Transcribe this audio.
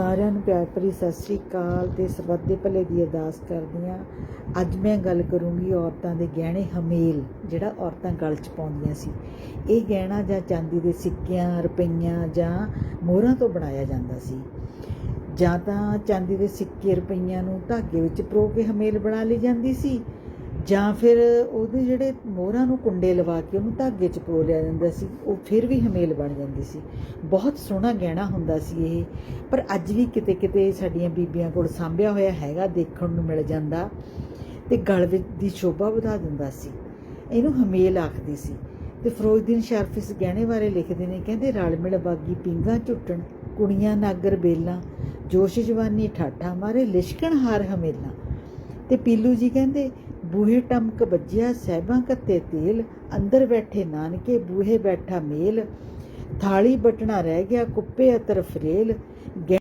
ਸਾਰਿਆਂ ਨੂੰ ਪਿਆਰ ਭਰੀ ਸਤਿ ਸ੍ਰੀ ਅਕਾਲ ਤੇ ਸਰਬੱਤ ਦੇ ਭਲੇ ਦੀ ਅਰਦਾਸ ਕਰਦੀ ਹਾਂ। ਅੱਜ ਮੈਂ ਗੱਲ ਕਰੂੰਗੀ ਔਰਤਾਂ ਦੇ ਗਹਿਣੇ ਹਮੇਲ, ਜਿਹੜਾ ਔਰਤਾਂ ਗਲ 'ਚ ਪਾਉਂਦੀਆਂ ਸੀ। ਇਹ ਗਹਿਣਾ ਜਾਂ ਚਾਂਦੀ ਦੇ ਸਿੱਕਿਆਂ, ਰੁਪਈਆਂ ਜਾਂ ਮੋਹਰਾਂ ਤੋਂ ਬਣਾਇਆ ਜਾਂਦਾ ਸੀ। ਜਾਂ ਤਾਂ ਚਾਂਦੀ ਦੇ ਸਿੱਕੇ, ਰੁਪਈਆਂ ਨੂੰ ਧਾਗੇ ਵਿੱਚ ਪਰੋ ਕੇ ਹਮੇਲ ਬਣਾ ਲਈ ਜਾਂਦੀ ਸੀ ਜਾਂ ਫਿਰ ਉਹਦੇ ਜਿਹੜੇ ਮੋਹਰਾਂ ਨੂੰ ਕੁੰਡੇ ਲਵਾ ਕੇ ਉਹਨੂੰ ਧਾਗੇ 'ਚ ਪਰੋ ਲਿਆ ਜਾਂਦਾ ਸੀ, ਉਹ ਫਿਰ ਵੀ ਹਮੇਲ ਬਣ ਜਾਂਦੀ ਸੀ। ਬਹੁਤ ਸੋਹਣਾ ਗਹਿਣਾ ਹੁੰਦਾ ਸੀ ਇਹ। ਪਰ ਅੱਜ ਵੀ ਕਿਤੇ ਕਿਤੇ ਸਾਡੀਆਂ ਬੀਬੀਆਂ ਕੋਲ ਸਾਂਭਿਆ ਹੋਇਆ ਹੈਗਾ, ਦੇਖਣ ਨੂੰ ਮਿਲ ਜਾਂਦਾ ਤੇ ਗਲ ਵਿੱਚ ਦੀ ਸ਼ੋਭਾ ਵਧਾ ਦਿੰਦਾ ਸੀ। ਇਹਨੂੰ ਹਮੇਲ ਆਖਦੀ ਸੀ। ਤੇ ਫਰੋਜ਼ਦੀਨ ਸ਼ਰਫ ਇਸ ਗਹਿਣੇ ਬਾਰੇ ਲਿਖਦੇ ਨੇ, ਕਹਿੰਦੇ, ਰਲ ਮਿਲ ਬਾਗੀ ਪਿੰਗਾ ਝੁੱਟਣ, ਕੁੜੀਆਂ ਨਾਗਰ ਬੇਲਾਂ, ਜੋਸ਼ ਜਵਾਨੀ ਠਾਠਾ ਮਾਰੇ ਲਿਸ਼ਕਣ ਹਾਰ ਹਮੇਲਾਂ। ਤੇ ਪੀਲੂ ਜੀ ਕਹਿੰਦੇ ਬੂਹੇ ਟਮਕ ਵੱਜਿਆ, ਸਹਿਬਾਂ ਕੱਤੇ ਤੇਲ, ਅੰਦਰ ਬੈਠੇ ਨਾਨਕੇ ਬੂਹੇ ਬੈਠਾ ਮੇਲ, ਥਾਲੀ ਬਟਣਾ ਰਹਿ ਗਿਆ ਕੁੱਪੇ ਅਤਰ ਫਰੇਲ ਗਹਿ-